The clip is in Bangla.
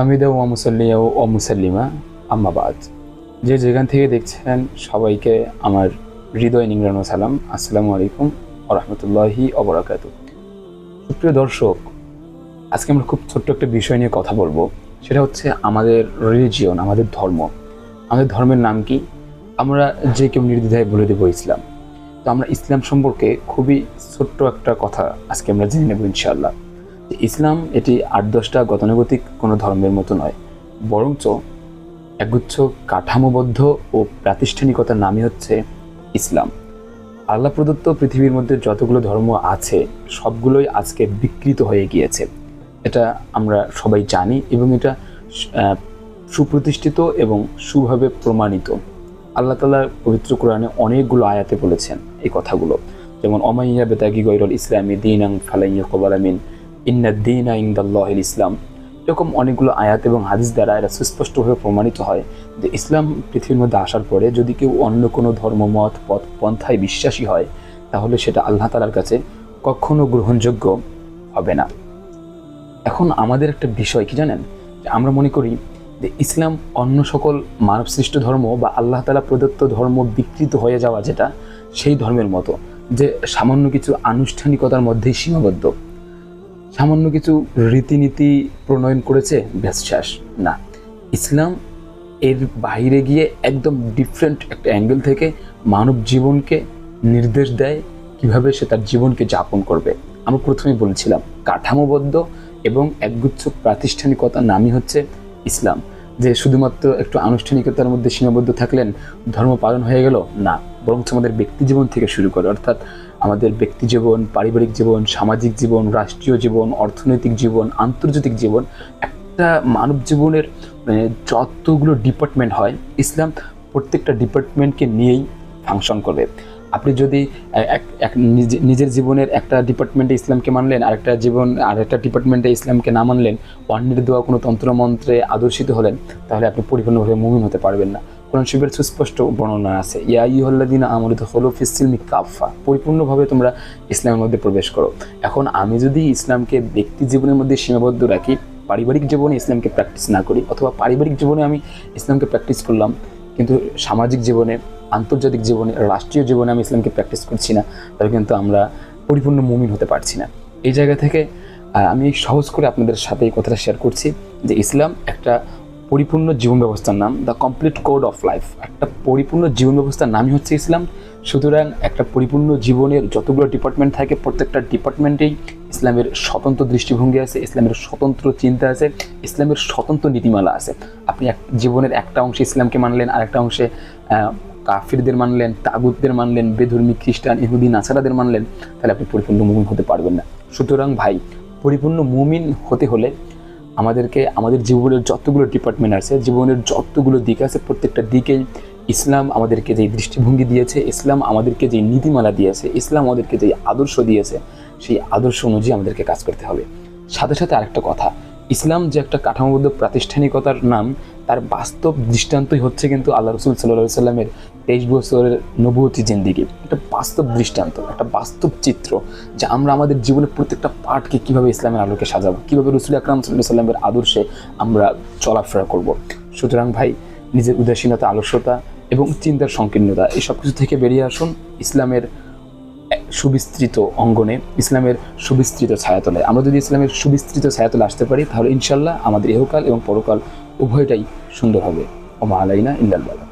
আমিদা ওয়া মুসল্লিয়া ও মুসাল্লিমা আম্মাবাদ যে যেখান থেকে দেখছেন সবাইকে আমার হৃদয় নিংরানো সালাম। আসসালামু আলাইকুম ও রহমতুল্লাহি অবরাকাত সুপ্রিয় দর্শক, আজকে আমরা খুব ছোট্ট একটা বিষয় নিয়ে কথা বলব। সেটা হচ্ছে আমাদের রিলিজিয়ন আমাদের ধর্ম। আমাদের ধর্মের নাম কি? আমরা যে কেউ নির্দ্বিধায় বলে দেবো ইসলাম। তো আমরা ইসলাম সম্পর্কে খুবই ছোট্ট একটা কথা আজকে আমরা জেনে নেব ইনশাআল্লাহ। ইসলাম এটি আট দশটা গতানুগতিক কোনো ধর্মের মতো নয়, বরঞ্চ একগুচ্ছ কাঠামোবদ্ধ ও প্রাতিষ্ঠানিকতার নামই হচ্ছে ইসলাম। আল্লাহ প্রদত্ত পৃথিবীর মধ্যে যতগুলো ধর্ম আছে, সবগুলোই আজকে বিকৃত হয়ে গিয়েছে। এটা আমরা সবাই জানি এবং এটা সুপ্রতিষ্ঠিত এবং সুভাবে প্রমাণিত। আল্লাহ তালা পবিত্র কোরআনে অনেকগুলো আয়াতে বলেছেন এই কথাগুলো। যেমন, অমাইয়া বেতাগি গৈরল ইসলামী দিন আং ফালাইয়া কবালামিন ইন্না দিন ইন্দাল্লাহ ইসলাম এরকম অনেকগুলো আয়াত এবং হাদিস দ্বারা এরা সুস্পষ্টভাবে প্রমাণিত হয় যে ইসলাম পৃথিবীর মধ্যে আসার পরে যদি কেউ অন্য কোনো ধর্মমত পথ, পন্থায় বিশ্বাসী হয়, তাহলে সেটা আল্লাহ তালার কাছে কখনো গ্রহণযোগ্য হবে না। এখন আমাদের একটা বিষয় কি জানেন? যে আমরা মনে করি যে ইসলাম অন্য সকল মানবসৃষ্ট ধর্ম বা আল্লাহ তালা প্রদত্ত ধর্ম বিকৃত হয়ে যাওয়া যেটা, সেই ধর্মের মতো, যে সামান্য কিছু আনুষ্ঠানিকতার মধ্যেই সীমাবদ্ধ। সামান্য কিছু রীতিনীতি প্রণয়ন করেছে বিশ্বাস না, ইসলাম এর বাইরে গিয়ে একদম ডিফারেন্ট একটা অ্যাঙ্গেল থেকে মানব জীবনকে নির্দেশ দেয় কীভাবে সে তার জীবনকে যাপন করবে। আমরা প্রথমেই বলেছিলাম, কাঠামোবদ্ধ এবং একগুচ্ছ প্রাতিষ্ঠানিকতার নামই হচ্ছে ইসলাম। যে শুধুমাত্র একটু আনুষ্ঠানিকতার মধ্যে সীমাবদ্ধ থাকলেন, ধর্ম পালন হয়ে গেল? না। বরঞ্চ আমাদের ব্যক্তি জীবন থেকে শুরু করে, অর্থাৎ আমাদের ব্যক্তি জীবন, পারিবারিক জীবন, সামাজিক জীবন, রাষ্ট্রীয় জীবন, অর্থনৈতিক জীবন, আন্তর্জাতিক জীবন, একটা মানব জীবনের মানে যতগুলো ডিপার্টমেন্ট হয়, ইসলাম প্রত্যেকটা ডিপার্টমেন্টকে নিয়েই ফাংশন করবে। আপনি যদি নিজের জীবনের একটা ডিপার্টমেন্টে ইসলামকে মানলেন, আরেকটা জীবন, আরেকটা ডিপার্টমেন্টে ইসলামকে না মানলেন অন্যের দেওয়া কোনো তন্ত্রমন্ত্রে আদর্শিত হলেন, তাহলে আপনি পরিপূর্ণভাবে মুমিন হতে পারবেন না। কোরআন শিবের সুস্পষ্ট বর্ণনা আছে, ইয়া ইহল্লাদিন আমরিত হলো ফিসিলমি কাফা পরিপূর্ণভাবে তোমরা ইসলামের মধ্যে প্রবেশ করো। এখন আমি যদি ইসলামকে ব্যক্তি জীবনের মধ্যে সীমাবদ্ধ রাখি, পারিবারিক জীবনে ইসলামকে প্র্যাকটিস না করি, অথবা পারিবারিক জীবনে আমি ইসলামকে প্র্যাকটিস করলাম কিন্তু সামাজিক জীবনে, আন্তর্জাতিক জীবনে, রাষ্ট্রীয় জীবনে আমি ইসলামকে প্র্যাকটিস করছি না, তাহলে কিন্তু আমরা পরিপূর্ণ মুমিন হতে পারছি না। এই জায়গা থেকে আমি সহজ করে আপনাদের সাথে এই কথাটা শেয়ার করছি যে ইসলাম একটা পরিপূর্ণ জীবন ব্যবস্থার নাম the complete code of life একটা পরিপূর্ণ জীবন ব্যবস্থার নামই হচ্ছে ইসলাম। সুতরাং একটা পরিপূর্ণ জীবনের যতগুলো ডিপার্টমেন্ট থাকে, প্রত্যেকটা ডিপার্টমেন্টেই ইসলামের স্বতন্ত্র দৃষ্টিভঙ্গি আছে, ইসলামের স্বতন্ত্র চিন্তা আছে, ইসলামের স্বতন্ত্র নীতিমালা আছে। আপনি এক জীবনের একটা অংশে ইসলামকে মানলেন, আরেকটা অংশে কাফিরদের মানলেন, তাগুতদের মানলেন, বেধর্মী খ্রিস্টান, ইহুদি, নাসারাদের মানলেন, তাহলে আপনি পরিপূর্ণ মুমিন হতে পারবেন না। সুতরাং ভাই, পরিপূর্ণ মুমিন হতে হলে আমাদেরকে, আমাদের জীবনের যতগুলো ডিপার্টমেন্ট আছে, জীবনের যতগুলো দিক আছে, প্রত্যেকটা দিকেই ইসলাম আমাদেরকে যেই দৃষ্টিভঙ্গি দিয়েছে, ইসলাম আমাদেরকে যেই নীতিমালা দিয়েছে, ইসলাম আমাদেরকে যেই আদর্শ দিয়েছে সেই আদর্শ অনুযায়ী আমাদেরকে কাজ করতে হবে। সাথে সাথে আরেকটা কথা, ইসলাম যে একটা কাঠামোবদ্ধ প্রাতিষ্ঠানিকতার নাম, তার বাস্তব দৃষ্টান্তই হচ্ছে কিন্তু আল্লাহ রসুল সাল্লাহ সাল্লামের তেইশ বছরের নবতী জিন্দিগি। একটা বাস্তব দৃষ্টান্ত, একটা বাস্তব চিত্র, যে আমরা আমাদের জীবনের প্রত্যেকটা পার্টকে কীভাবে ইসলামের আলোকে সাজাবো, কীভাবে রসুল আকরাম সাল্লাহ সাল্লামের আদর্শে আমরা চলাফেরা করব। সুতরাং ভাই, নিজের উদাসীনতা, আলস্যতা এবং চিন্তার সংকীর্ণতা, এই সব কিছু থেকে বেরিয়ে আসুন ইসলামের সুবিস্তৃত অঙ্গনে ইসলামের সুবিস্তৃত ছায়াতলে। আমরা যদি ইসলামের সুবিস্তৃত ছায়াতলে আসতে পারি, তাহলে ইনশাল্লাহ আমাদের ইহকাল এবং পরকাল উভয়টাই সুন্দর হবে। ওমা আলাইনা ইল্লাল বালাক